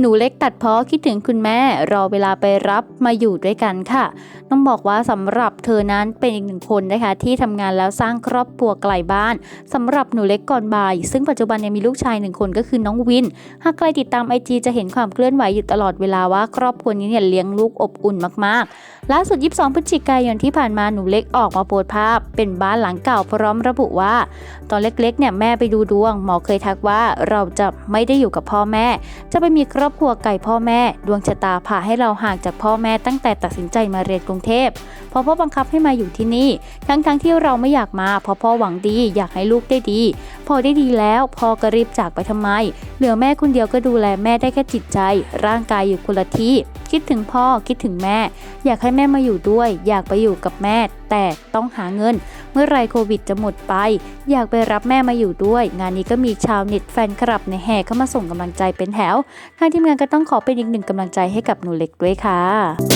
หนูเล็กตัดเพ้อคิดถึงคุณแม่รอเวลาไปรับมาอยู่ด้วยกันค่ะ ต้องบอกว่าสำหรับเธอนั้นเป็นอีกหนึ่งคนนะคะ ที่ทำงานแล้วสร้างครอบครัวไกลบ้านสำหรับหนูเล็กก่อนบ่าย ซึ่งปัจจุบันยังมีลูกชายหนึ่งคนก็คือน้องวิน หากใครติดตามไอจีจะเห็นความเคลื่อนไหวอยู่ตลอดเวลาว่าครอบครัวนี้เนี่ยเลี้ยงลูกอบอุ่นมากๆล่าสุด 22 พฤศจิกายนที่ผ่านมาหนูเล็กออกมาโพสต์ภาพ เป็นบ้านหลังเก่าพร้อมระบุว่า ตอนเล็กๆเนี่ยแม่ไปดูดวงหมอเคยทักว่าเราจะไม่ได้อยู่กับพ่อแม่ จะไปมีครอบครัวไกลพ่อแม่ ดวงชะตาพาให้เราห่างจากพ่อแม่ตั้งแต่ตัดสินใจมาเรียนกรุงเทพเพราะพ่อบังคับให้มาอยู่ที่นี่ ทั้งๆทที่เราไม่อยากมาเพราะพ่อหวังดีอยากให้ลูกได้ดี พอได้ดีแล้วพ่อก็รีบจากไปทำไม เหลือแม่คนเดียวก็ดูแลแม่ได้แค่จิตใจ ร่างกายอยู่คนละที่ คิดถึงพ่อคิดถึงแม่ อยากให้แม่มาอยู่ด้วย อยากไปอยู่กับแม่ แต่ต้องหาเงิน เมื่อไรโควิดจะหมดไป อยากไปรับแม่มาอยู่ด้วย งานนี้ก็มีชาวเน็ตแฟนคลับในแห่เข้ามาส่งกำลังใจเป็นแถวทางทีมงานก็ต้องขอเป็นอีกหนึ่งกำลังใจให้กับหนูเล็กด้วยค่ะ